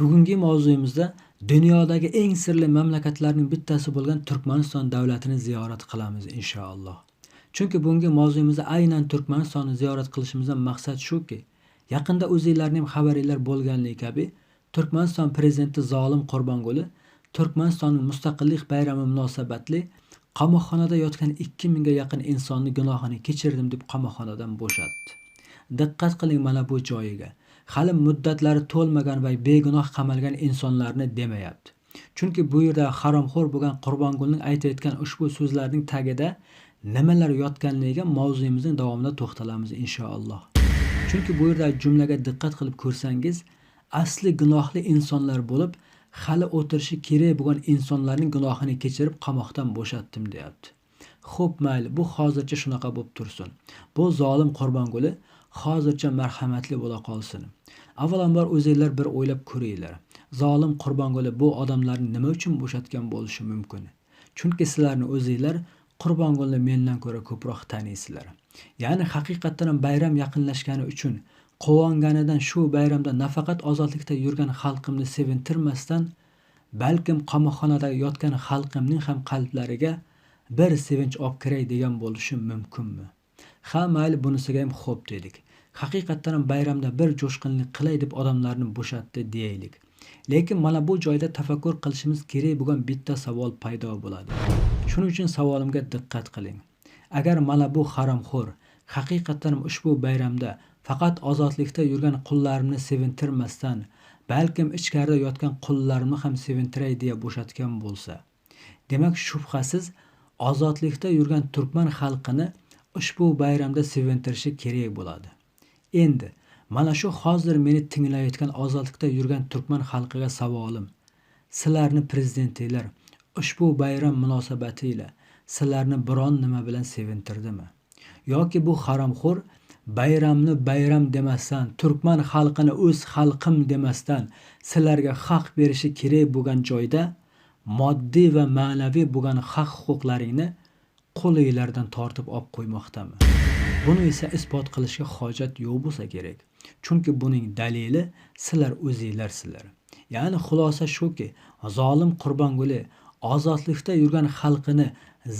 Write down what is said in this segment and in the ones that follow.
Bugungi mavzuyimizda dunyodagi eng sirli mamlakatlarning bittasi bo'lgan Turkmaniston davlatini ziyorat qilamiz inshaalloh. Chunki bugungi mavzuyimizda aynan Turkmanistonni ziyorat qilishimizdan maqsad shuki, yaqinda o'zinglarning ham xabaringlar bo'lganligi kabi Turkmaniston prezidenti Zolim Qurbonguli Turkmanistonning mustaqillik bayrami munosabatli qamoqxonada yotgan 2000 ga yaqin insonni gunohini kechirdim deb qamoqxonadan bo'shatdi. Diqqat qiling mana bu joyiga. Hali muddatlari to'lmagan va begunoh qamalgan insonlarni demayapti. Chunki bu yerda haromxo'r bo'lgan Qurbongulning aytayotgan ushbu so'zlarning tagida nimalar yotganligiga mavzuyimizning davomida to'xtalamiz inshaalloh. Chunki bu yerda jumlaga diqqat qilib ko'rsangiz, asli gunohli insonlar bo'lib, hali o'tirishi kerak bo'lgan insonlarning gunohini kechirib qamoqdan bo'shatdim deyapti. Xo'p, mayli, bu hozircha shunaqa bo'lib tursin. Bu zolim Qurbonguli hozircha marhamatli bo'la qolsin. Avvalambor o'zinglar bir o'ylab ko'ringlar. Zolim Qurbonguli bu odamlarni nima uchun bo'shatgan bo'lishi mumkin? Chunki sizlarni o'zinglar Qurbongulni mendan ko'ra ko'proq taniysizlar. Ya'ni haqiqatdan ham bayram yaqinlashgani uchun quvonganidan shu bayramda nafaqat ozodlikda yurgan xalqimni sevintirmasdan, balkim qamoqxonada yotgan xalqimning ham qalblariga bir sevinch olib kiray degan bo'lishi mumkinmi? Ha, mayli bunisiga ham xo'p dedik. Haqiqatan ham bayramda bir jo'shqinlik qilay deb odamlarni bo'shatdi deylik Lekin mana bu joyda tafakkur qilishimiz kerak bo'lgan bitta savol paydo bo'ladi. Shuning uchun savolimga diqqat qiling. Agar mana bu haromxo'r haqiqatan ushbu bayramda faqat ozodlikda yurgan qullarimni sevintirmasdan, balkim ichkarida yotgan qullarimni ham sevintiray deya bo'shatgan bo'lsa, demak shubhasiz ozodlikda yurgan turkman xalqini ushbu bayramda sevintirishi kerak bo'ladi. Endi mana shu hozir meni tinglayotgan ozodlikda yurgan turkman xalqiga savolim. Sizlarni prezidentinglar ushbu bayram munosabatiyla sizlarni biron nima bilan sevintirdimi? Yoki bu haromxo'r bayramni bayram demasdan, turkman xalqini o'z xalqim demasdan sizlarga haq berishi kerak bo'lgan joyda moddiy va ma'naviy bo'lgan haq huquqlaringni qo'linglardan tortib olib qo'ymoqdami? Buni esa isbot qilishga hojat yo'q bo'lsa kerak. Chunki buning dalili sizlar o'zinglarsizlar. Ya'ni xulosa shuki, zolim Qurbonguli ozodlikda yurgan xalqini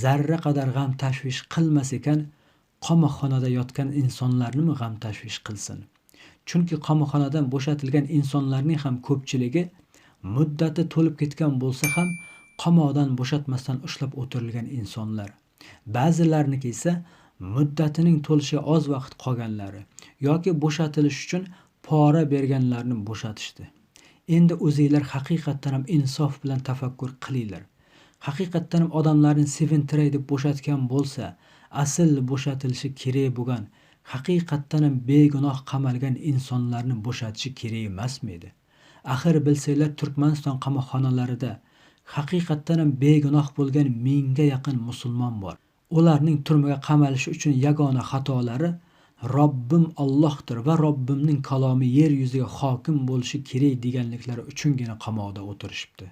zarra qadar g'am tashvish qilmas ekan, qamoqxonada yotgan insonlarni g'am tashvish qilsin. Chunki qamoqxonadan bo'shatilgan insonlarning ham ko'pchiligi muddati to'lib ketgan bo'lsa ham qamoqdan bo'shatmasdan ushlab o'tirilgan insonlar. Ba'zilarniki esa muddatining to'lishiga oz vaqt qolganlari yoki bo'shatilish uchun pora berganlarni bo'shatishdi. Endi o'zinglar haqiqatdan ham insof bilan tafakkur qilinglar. haqiqatdan ham odamlarni sevintiray deb bo'shatgan bo'lsa, asl bo'shatilishi kerak bo'lgan, haqiqatdan ham begunoh qamalgan insonlarni bo'shatishi kerak emasmidi? Axir bilsanglar Turkmaniston qamoqxonalarida haqiqatan ham begunoh bo'lgan mingga yaqin musulmon bor. Ularning turmaga qamalishi uchun yagona xatolari Robbim Allohdir va Robbimning kalomi yer yuziga hokim bo'lishi kerak deganliklari uchungina qamoqda o'tirishibdi.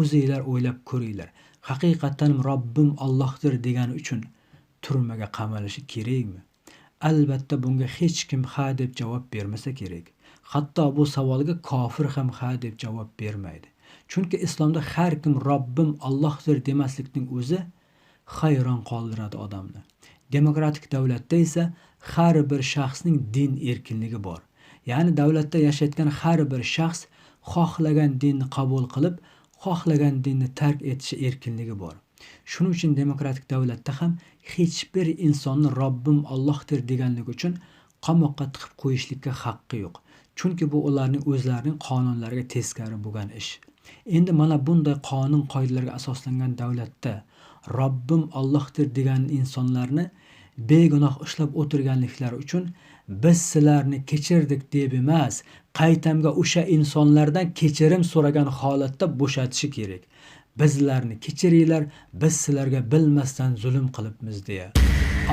O'zinglar o'ylab ko'ringlar. Haqiqatan Robbim Allohdir degani uchun turmaga qamalishi kerakmi? Albatta bunga hech kim ha deb javob bermasa kerak. Hatto bu savolga kofir ham ha deb javob bermaydi. Chunki islomda har kim Robbim Allohdir demaslikning o'zi hayron qoldiradi odamni. Demokratik davlatda esa har bir shaxsning din erkinligi bor. Ya'ni davlatda yashayotgan har bir shaxs xohlagan dinni qabul qilib, xohlagan dinni tark etishi erkinligi bor. Shuning uchun demokratik davlatda ham hech bir insonni Robbim Allohdir deganligi uchun qamoqqa tiqib qo'yishlikka haqqi yo'q. Chunki bu ularning o'zlarining qonunlariga teskari bo'lgan ish. Endi mana bunday qonun qoidalarga asoslangan davlatda Robbim Allohdir degan insonlarni begunoh ushlab o'tirganliklari uchun biz sizlarni kechirdik deb emas, qaytamga o'sha insonlardan kechirim so'ragan holatda bo'shatishi kerak. Bizlarni kechiringlar, biz sizlarga bilmasdan zulm qilibmiz deya.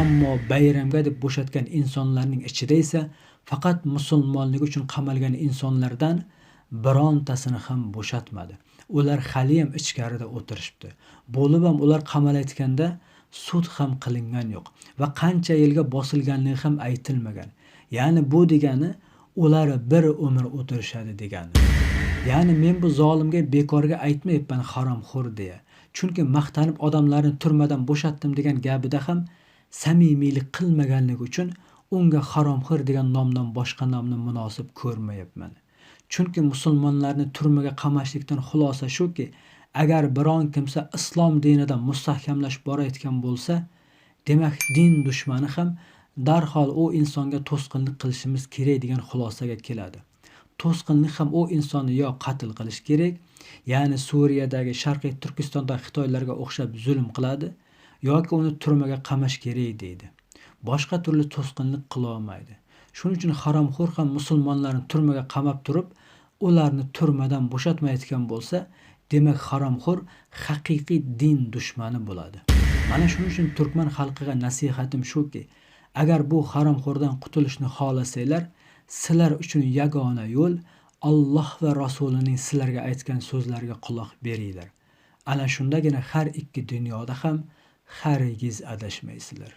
Ammo bayramga deb bo'shatgan insonlarning ichida esa faqat musulmonligi uchun qamalgan insonlardan birontasini ham bo'shatmadi. Ular hali ham ichkarida o'tirishibdi. Bo'lib ham ular qamalayotganda sud ham qilingan yo'q va qancha yilga bosilganligi ham aytilmagan. Ya'ni bu degani ular bir umr o'tirishadi degani. Ya'ni men bu zolimga bekorga aytmayapman haromxo'r deya. Chunki maqtanib odamlarni turmadan bo'shatdim degan gapida ham samimiylik qilmaganligi uchun unga haromxo'r degan nomdan boshqa nomni munosib ko'rmayapman. Chunki musulmonlarni turmaga qamashlikdan xulosa shuki, agar biron kimsa islom dinidan mustahkamlash borayotgan bo'lsa, demak din dushmani ham darhol u insonga to'sqinlik qilishimiz kerak degan xulosaga keladi. To'sqinlik ham u insonni yo qatl qilish kerak, ya'ni Suriyadagi Sharqiy Turkistondagi Xitoylarga o'xshab zulm qiladi yoki uni turmaga qamash kerak deydi. Boshqa turli to'sqinlik qila olmaydi. Shuning uchun haromxo'r ham musulmonlarni turmaga qamab turib, ularni turmadan bo'shatmayotgan bo'lsa, demak haromxo'r haqiqiy din dushmani bo'ladi. Mana shuning uchun turkman xalqiga nasihatim shuki, agar bu haromxo'rdan qutulishni xohlasanglar, sizlar uchun yagona yo'l Alloh va rasulining sizlarga aytgan so'zlariga quloq beringlar. Ana shundagina har ikki dunyoda ham hargiz adashmaysizlar.